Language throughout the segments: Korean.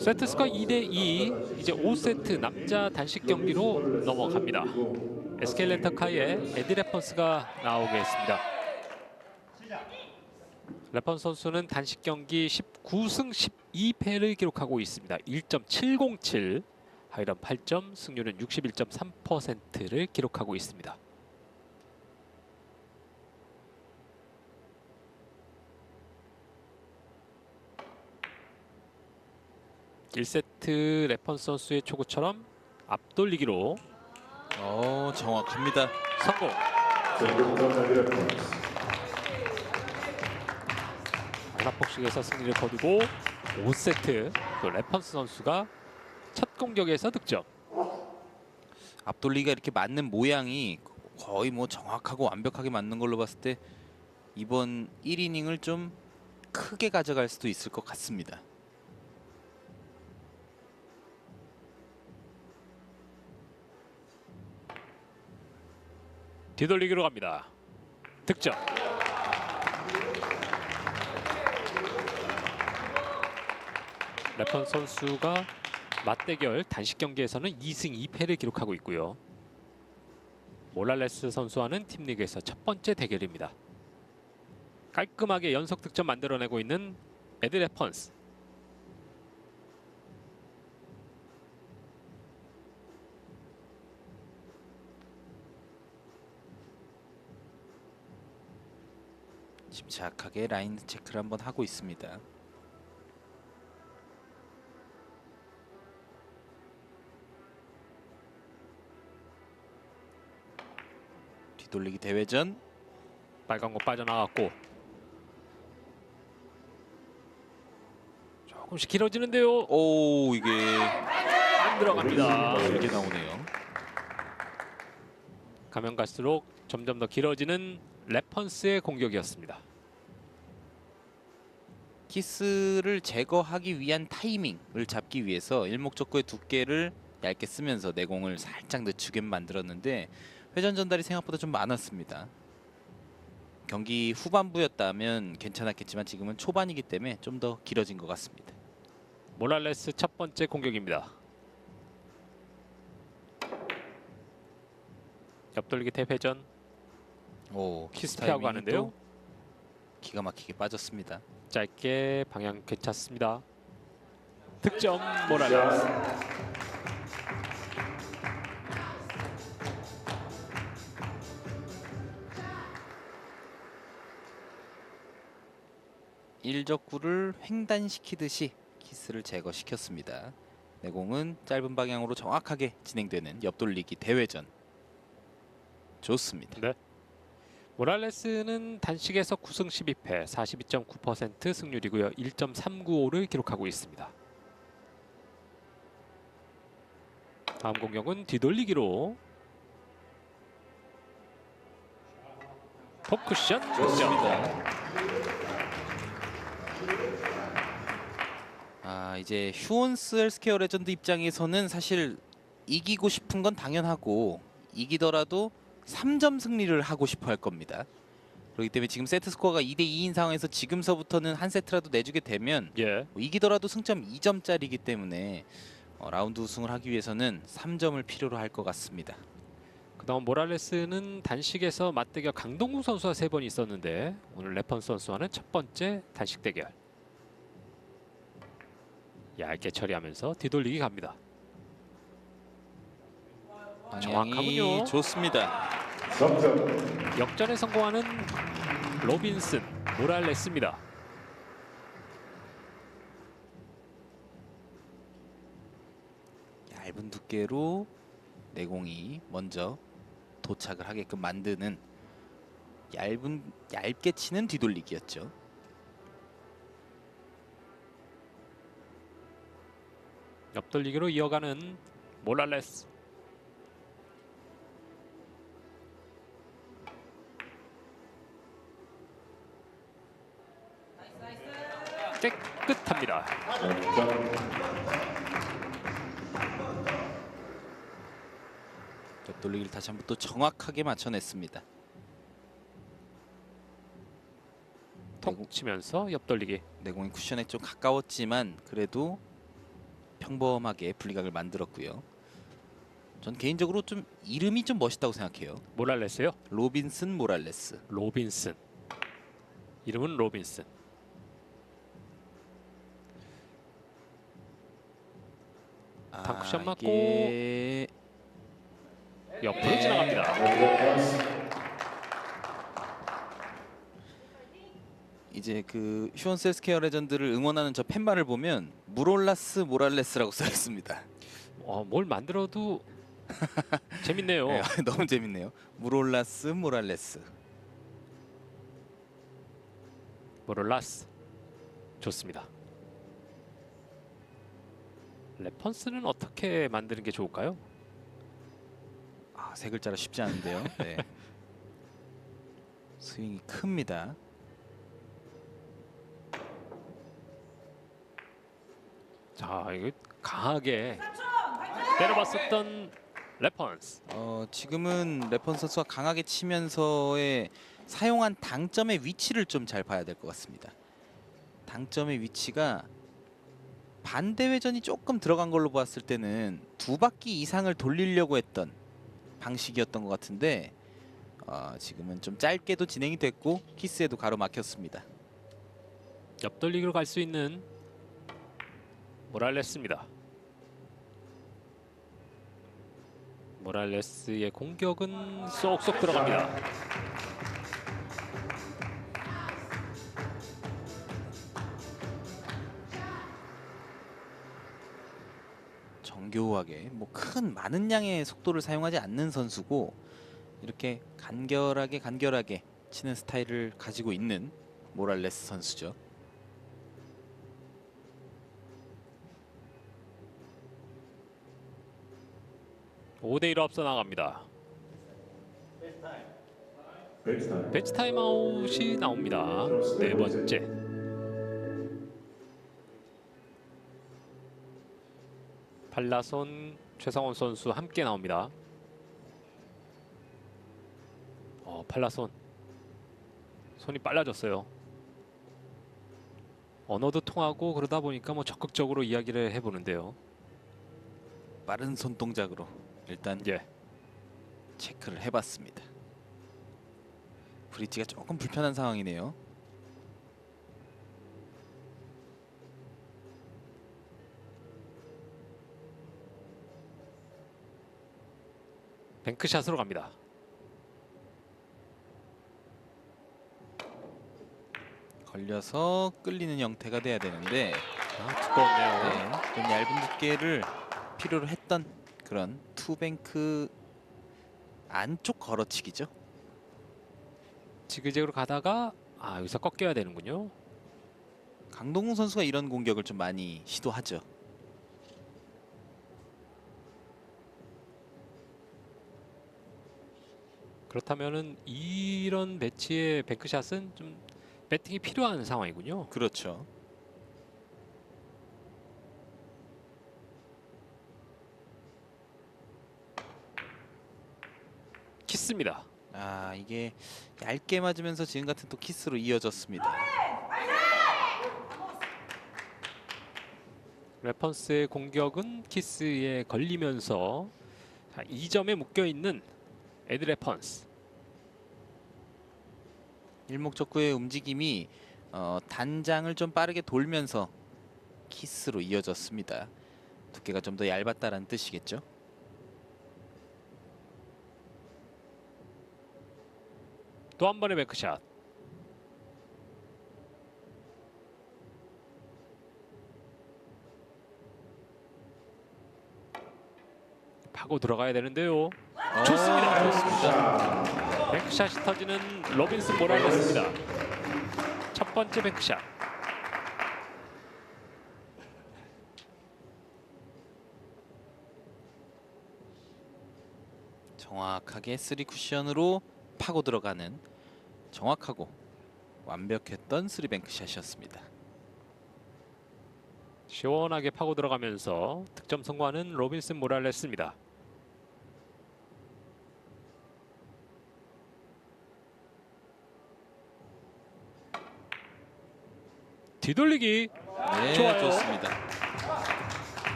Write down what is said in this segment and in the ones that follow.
세트 스코어 2대2 이제 5세트 남자 단식 경기로 넘어갑니다. SK 렌터카의 에디 레펀스가 나오겠습니다. 레펀스 선수는 단식 경기 19승 12패를 기록하고 있습니다. 1.707 하이런 8점 승률은 61.3%를 기록하고 있습니다. 일세트 레펀스 선수의 초구처럼 앞돌리기로 어 정확합니다. 성공. 말라폭식에서 승리를 거두고 5세트 또 레펀스 선수가 첫 공격에서 득점. 앞돌리가 이렇게 맞는 모양이 거의 뭐 정확하고 완벽하게 맞는 걸로 봤을 때 이번 1이닝을 좀 크게 가져갈 수도 있을 것 같습니다. 뒤돌리기로 갑니다. 득점. 레펀 선수가 맞대결 단식 경기에서는 2승 2패를 기록하고 있고요. 몰랄레스 선수와는 팀리그에서 첫 번째 대결입니다. 깔끔하게 연속 득점 만들어내고 있는 에드 레펀스. 침착하게 라인 체크를 한번 하고 있습니다. 뒤돌리기 대회전 빨간 거 빠져나갔고 조금씩 길어지는데요. 오 이게 안 들어갑니다. 길게 나오네요. 가면 갈수록 점점 더 길어지는 레펀스의 공격이었습니다. 키스를 제거하기 위한 타이밍을 잡기 위해서 일목적구의 두께를 얇게 쓰면서 내공을 살짝 늦추게 만들었는데 회전 전달이 생각보다 좀 많았습니다. 경기 후반부였다면 괜찮았겠지만 지금은 초반이기 때문에 좀 더 길어진 것 같습니다. 모랄레스 첫 번째 공격입니다. 옆돌리기 대회전 오 키스 피하고 가는데요. 또 기가 막히게 빠졌습니다. 짧게 방향 괜찮습니다. 득점 모랄레스. 일적구를 횡단시키듯이 키스를 제거시켰습니다. 내공은 짧은 방향으로 정확하게 진행되는 옆돌리기 대회전. 좋습니다. 네. 모랄레스는 단식에서 9승 12패, 42.9% 승률이고요. 1.395를 기록하고 있습니다. 다음 공격은 뒤돌리기로 득점. 좋습니다. 아 이제 휴온스 헬스케어 레전드 입장에서는 사실 이기고 싶은 건 당연하고 이기더라도 3점 승리를 하고 싶어 할 겁니다. 그렇기 때문에 지금 세트 스코어가 2대 2인 상황에서 지금서부터는 한 세트라도 내주게 되면 예. 뭐 이기더라도 승점 2점짜리이기 때문에 어, 라운드 우승을 하기 위해서는 3점을 필요로 할 것 같습니다. 그다음 모랄레스는 단식에서 맞대결 강동구 선수와 세 번 있었는데 오늘 레펀 선수와는 첫 번째 단식 대결. 얇게 처리하면서 뒤돌리기 갑니다. 방향이 정확하군요. 좋습니다. 역전에 성공하는 로빈슨 모랄레스입니다. 얇은 두께로 내공이 먼저 도착을 하게끔 만드는 얇은 얇게 치는 뒤돌리기였죠. 옆돌리기로 이어가는 모랄레스. 깨끗합니다. 옆돌리기를 다시 한번 또 정확하게 맞춰냈습니다. 톡 치면서 옆돌리기. 내공이 쿠션에 좀 가까웠지만 그래도 평범하게 분리각을 만들었고요. 전 개인적으로 좀 이름이 좀 멋있다고 생각해요. 모랄레스요. 로빈슨 모랄레스. 로빈슨. 이름은 로빈슨. 아, 덩크샷 맞고 이게 옆으로 네. 지나갑니다. 이제 그 휴먼 셀스케어 레전드를 응원하는 저 팻말을 보면 무롤라스 모랄레스라고 써 있습니다. 어, 뭘 만들어도 재밌네요. 네, 너무 재밌네요. 무롤라스 모랄레스. 모롤라스 좋습니다. 레펀스는 어떻게 만드는 게 좋을까요? 아, 세 글자라 쉽지 않은데요. 네. 스윙이 큽니다. 자, 이거 강하게 때려봤었던 레펀스. 어, 지금은 레펀 선수가 강하게 치면서의 사용한 당점의 위치를 좀 잘 봐야 될 것 같습니다. 당점의 위치가 반대 회전이 조금 들어간 걸로 봤을 때는 두 바퀴 이상을 돌리려고 했던 방식이었던 것 같은데 어, 지금은 좀 짧게도 진행이 됐고 키스에도 가로막혔습니다. 옆돌리기로 갈 수 있는 모랄레스입니다. 모랄레스의 공격은 쏙쏙 들어갑니다. 정교하게 뭐 큰 많은 양의 속도를 사용하지 않는 선수고 이렇게 간결하게 간결하게 치는 스타일을 가지고 있는 모랄레스 선수죠. 오대 1로 앞서 나갑니다. 벤치 타임 아웃이 나옵니다. 네 번째. 팔라손 최상원 선수 함께 나옵니다. 어, 팔라손 손이 빨라졌어요. 언어도 통하고 그러다 보니까 뭐 적극적으로 이야기를 해보는데요. 빠른 손 동작으로 일단 예. 체크를 해봤습니다. 브릿지가 조금 불편한 상황이네요. 뱅크샷으로 갑니다. 걸려서 끌리는 형태가 돼야 되는데 아, 두꺼웠네요. 네, 좀 얇은 두께를 필요로 했던 그런 투뱅크 안쪽 걸어치기죠. 지그재그로 가다가 아 여기서 꺾여야 되는군요. 강동훈 선수가 이런 공격을 좀 많이 시도하죠. 그렇다면은 이런 매치의 뱅크샷은 좀 배팅이 필요한 상황이군요. 그렇죠. 키스입니다. 아 이게 얇게 맞으면서 지금 같은 또 키스로 이어졌습니다. 레펀스의 공격은 키스에 걸리면서 자, 2점에 묶여 있는 에드 레 펀스. 일목적구의 움직임이 어, 단장을 좀 빠르게 돌면서 키스로 이어졌습니다. 두께가 좀 더 얇았다라는 뜻이겠죠. 또 한 번의 뱅크샷. 파고 들어가야 되는데요. 좋습니다. 뱅크샷이 터지는 로빈스 모랄레스입니다. 첫 번째 뱅크샷. 정확하게 쓰리 쿠션으로 파고 들어가는 정확하고 완벽했던 쓰리 뱅크 샷이었습니다. 시원하게 파고 들어가면서 득점 성공하는 로빈슨 모랄레스입니다. 뒤돌리기 네, 좋아요. 좋습니다.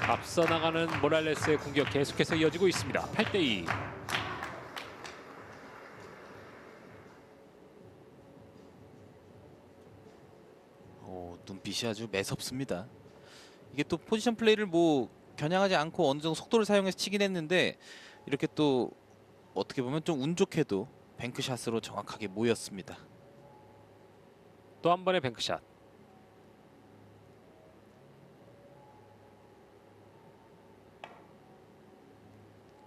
앞서 나가는 모랄레스의 공격 계속해서 이어지고 있습니다. 8대 2. 어, 눈빛이 아주 매섭습니다. 이게 또 포지션 플레이를 뭐 겨냥하지 않고 어느 정도 속도를 사용해서 치긴 했는데 이렇게 또 어떻게 보면 좀 운 좋게도 뱅크샷으로 정확하게 모였습니다. 또 한 번의 뱅크샷.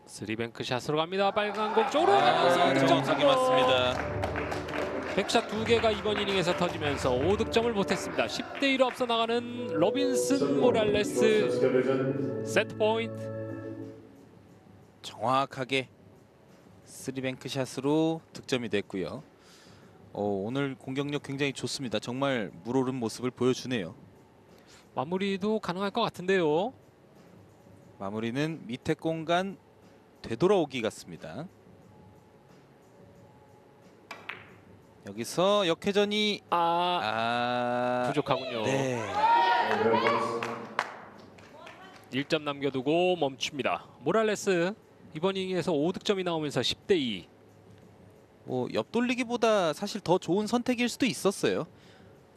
쓰리 뱅크 샷으로 갑니다. 빨간 공 쪽으로 가면서 득점 아, 정확하게 성공. 맞습니다. 뱅크샷 두 개가 이번 이닝에서 터지면서 5득점을 못했습니다. 10대 1로 앞서 나가는 로빈슨 모랄레스 세트 포인트. 정확하게 쓰리뱅크 샷으로 득점이 됐고요. 어, 오늘 공격력 굉장히 좋습니다. 정말 물오른 모습을 보여주네요. 마무리도 가능할 것 같은데요. 마무리는 밑에 공간 되돌아오기 같습니다. 여기서 역회전이 아 아 부족하군요. 네. 1점 남겨두고 멈춥니다. 모랄레스 이번 이닝에서 5득점이 나오면서 10대 2. 뭐 옆돌리기보다 사실 더 좋은 선택일 수도 있었어요.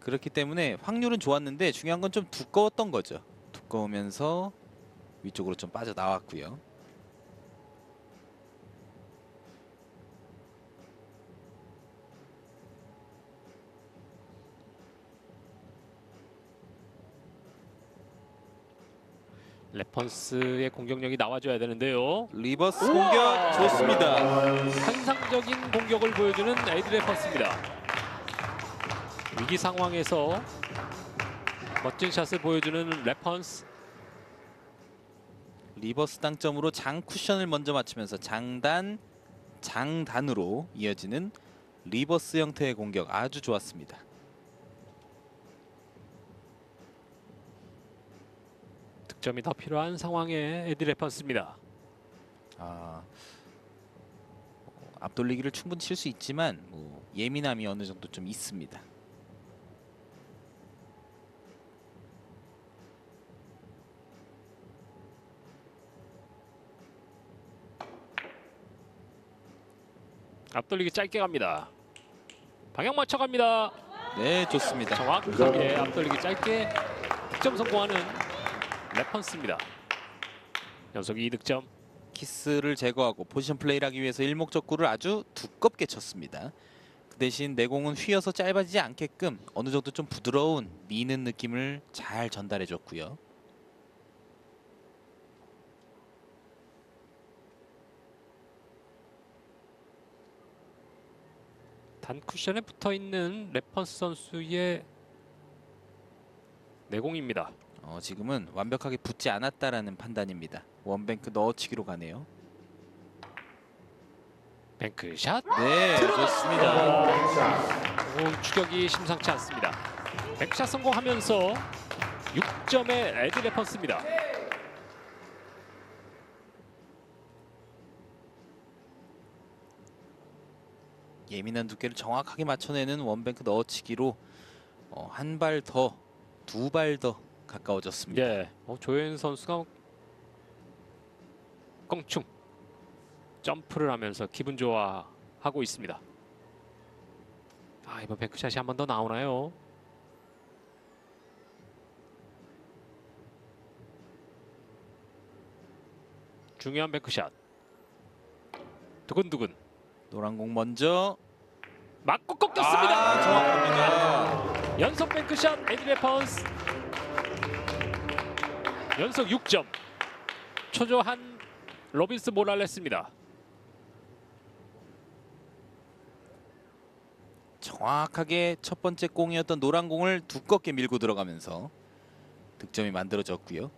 그렇기 때문에 확률은 좋았는데 중요한 건 좀 두꺼웠던 거죠. 두꺼우면서 위쪽으로 좀 빠져 나왔고요. 레펀스의 공격력이 나와줘야 되는데요. 리버스 공격 좋습니다. 환상적인 공격을 보여주는 에이드 레펀스입니다. 위기 상황에서 멋진 샷을 보여주는 레펀스. 리버스 당점으로 장 쿠션을 먼저 맞추면서 장단, 장단으로 이어지는 리버스 형태의 공격 아주 좋았습니다. 득점이 더 필요한 상황의 에디 레펀스입니다. 아, 어, 앞돌리기를 충분히 칠 수 있지만 뭐 예민함이 어느 정도 좀 있습니다. 앞돌리기 짧게 갑니다. 방향 맞춰 갑니다. 네, 좋습니다. 정확하게 앞돌리기 짧게 득점 성공하는 레펀스입니다. 연속 2득점. 키스를 제거하고 포지션 플레이를 하기 위해서 일목적구를 아주 두껍게 쳤습니다. 그 대신 내공은 휘어서 짧아지지 않게끔 어느 정도 좀 부드러운 미는 느낌을 잘 전달해 줬고요. 단 쿠션에 붙어 있는 레펀스 선수의 내공입니다. 어, 지금은 완벽하게 붙지 않았다라는 판단입니다. 원뱅크 넣어치기로 가네요. 뱅크샷. 네, 좋습니다. 오, 추격이 심상치 않습니다. 뱅크샷 성공하면서 6점의 에디 레펀스입니다. 예민한 두께를 정확하게 맞춰내는 원뱅크 넣어치기로 어, 한발 더, 두 발 더 가까워졌습니다. 예, 어, 조현 선수가 껑충 점프를 하면서 기분 좋아하고 있습니다. 아 이번 뱅크샷이 한 번 더 나오나요? 중요한 뱅크샷. 두근두근 노란 공 먼저 맞고 꺾였습니다. 아, 정확합니다. 연속 뱅크샷 에디 레펀스 연속 6점 초조한 로빈스 모랄레스입니다. 정확하게 첫 번째 공이었던 노란 공을 두껍게 밀고 들어가면서 득점이 만들어졌고요.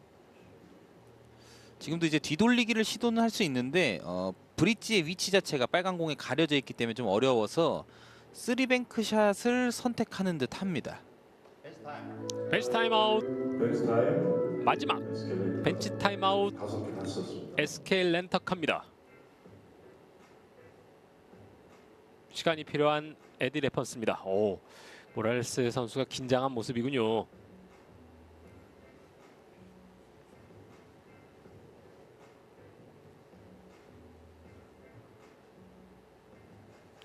지금도 이제 뒤돌리기를 시도는 할 수 있는데 어, 브릿지의 위치 자체가 빨간 공에 가려져 있기 때문에 좀 어려워서 쓰리뱅크 샷을 선택하는 듯합니다. 타임 아웃 벤치 타임. 마지막 SK 벤치 타임아웃 SK 렌터카입니다. 시간이 필요한 에디 레펀스입니다. 오, 모랄스 선수가 긴장한 모습이군요.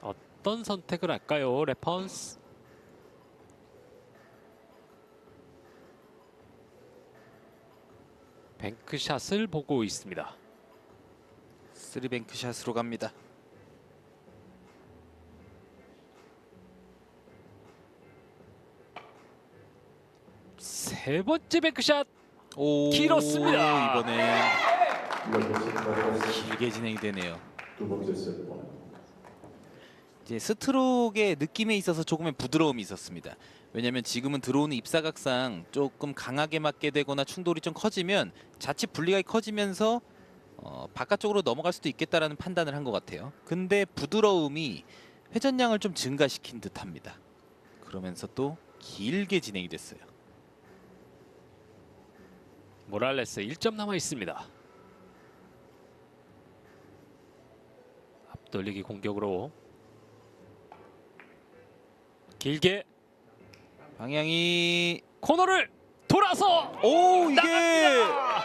어떤 선택을 할까요? 레펀스 뱅크샷을 보고 있습니다. 쓰리뱅크 샷으로 갑니다. 세 번째 뱅크샷. 오 길었습니다. 이번에. 길게 진행이 되네요. 이제 스트로크의 느낌에 있어서 조금의 부드러움이 있었습니다. 왜냐하면 지금은 들어오는 입사각상 조금 강하게 맞게 되거나 충돌이 좀 커지면 자칫 분리가 커지면서 어, 바깥쪽으로 넘어갈 수도 있겠다라는 판단을 한 것 같아요. 근데 부드러움이 회전량을 좀 증가시킨 듯합니다. 그러면서 또 길게 진행이 됐어요. 모랄레스 1점 남아 있습니다. 앞돌리기 공격으로 길게 방향이 코너를 돌아서 오 이게 나갑니다.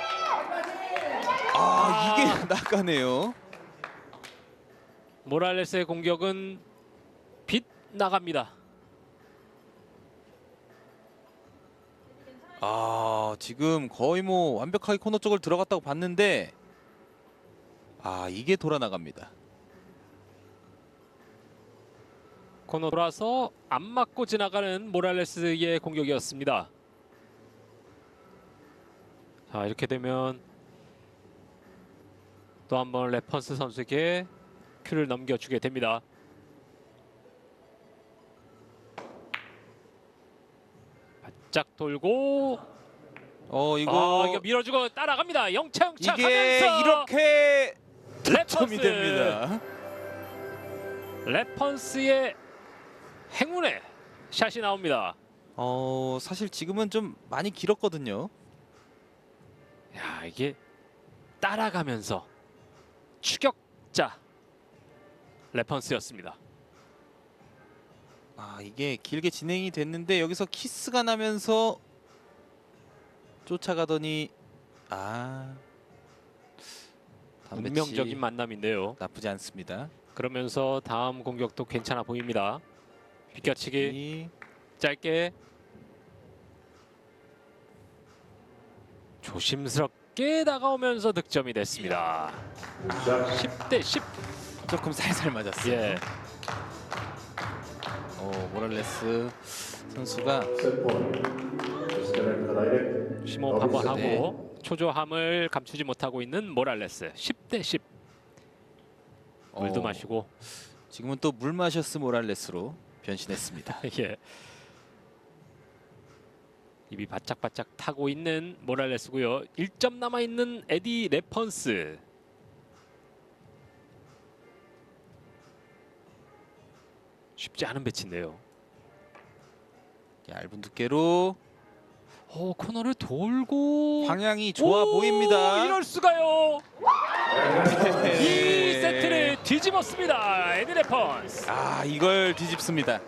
아 이게 나가네요. 모랄레스의 공격은 빗 나갑니다. 아 지금 거의 뭐 완벽하게 코너 쪽을 들어갔다고 봤는데 아 이게 돌아 나갑니다. 코너 돌아서 안 맞고 지나가는 모랄레스의 공격이었습니다. 자 이렇게 되면 또 한 번 레펀스 선수에게 큐를 넘겨주게 됩니다. 바짝 돌고 어 이거, 아, 이거 밀어주고 따라갑니다. 영차 영차 이게 하면서 이렇게 레펀스. 됩니다. 레펀스의 행운의 샷이 나옵니다. 어 사실 지금은 좀 많이 길었거든요. 야 이게 따라가면서 추격자 레펀스였습니다. 아 이게 길게 진행이 됐는데 여기서 키스가 나면서 쫓아가더니 아 운명적인 만남인데요. 나쁘지 않습니다. 그러면서 다음 공격도 괜찮아 보입니다. 비껴치기 이 짧게 조심스럽게 다가오면서 득점이 됐습니다. 샷 10대 10. 조금 살살 맞았어요. 예. 어 모랄레스 선수가. 심호흡 한번 네. 하고 초조함을 감추지 못하고 있는 모랄레스 10대 10 물도 어, 마시고 지금은 또 물 마셔스 모랄레스로 변신했습니다. 예. 입이 바짝바짝 타고 있는 모랄레스고요. 1점 남아 있는 에디 레펀스. 쉽지 않은 배치인데요. 얇은 두께로 오 코너를 돌고 방향이 좋아 오, 보입니다. 이럴 수가요. 이 네. 세트를 뒤집었습니다. 에디 레펀스. 아 이걸 뒤집습니다.